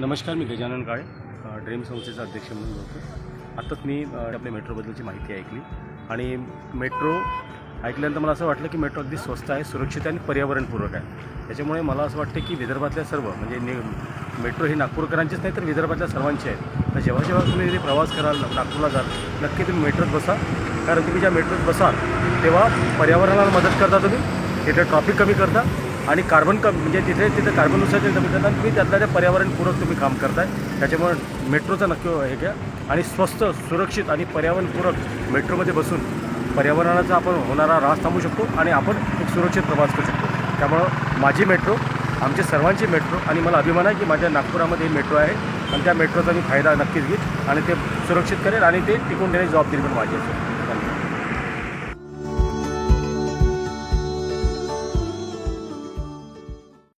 नमस्कार मी गजानन काळे ड्रीम संस्थेचा अध्यक्ष म्हणून बोलतो आत्ताच मी आपल्या मेट्रोबद्दलची माहिती ऐकली. आणि मेट्रो ऐकल्यानंतर मला असं वाटलं की मेट्रो अगदी स्वस्त आहे सुरक्षित आहे आणि पर्यावरणपूरक आहे. त्याच्यामुळे मला असं वाटतं की विदर्भातल्या सर्व म्हणजे ने मेट्रो ही नागपूरकरांचीच नाही तर विदर्भातल्या सर्वांची आहे तर जेव्हा जेव्हा तुम्ही प्रवास कराल नागपूरला जाल नक्की तुम्ही मेट्रोत बसा. कारण तुम्ही ज्या मेट्रोत बसाल तेव्हा पर्यावरणाला मदत करता तुम्ही तिथे ट्रॉफिक कमी करता आणि कार्बन कम म्हणजे तिथे तिथे कार्बन उत्सर्जन कमी करता तुम्ही त्यातल्या त्या पर्यावरणपूरक तुम्ही काम करताय. त्याच्यामुळे मेट्रोचं नक्की हे घ्या. आणि स्वस्त सुरक्षित आणि पर्यावरणपूरक मेट्रोमध्ये बसून पर्यावरणाचा आपण होणारा ऱ्हास थांबू शकतो आणि आपण एक सुरक्षित प्रवास करू शकतो. त्यामुळं माझी मेट्रो आमची सर्वांची मेट्रो आणि मला अभिमान आहे की माझ्या नागपुरामध्ये ही मेट्रो आहे आणि त्या मेट्रोचा मी फायदा नक्कीच घेईन आणि ते सुरक्षित करेल आणि ते टिकून देण्याची जबाबदारी पण माझी असेल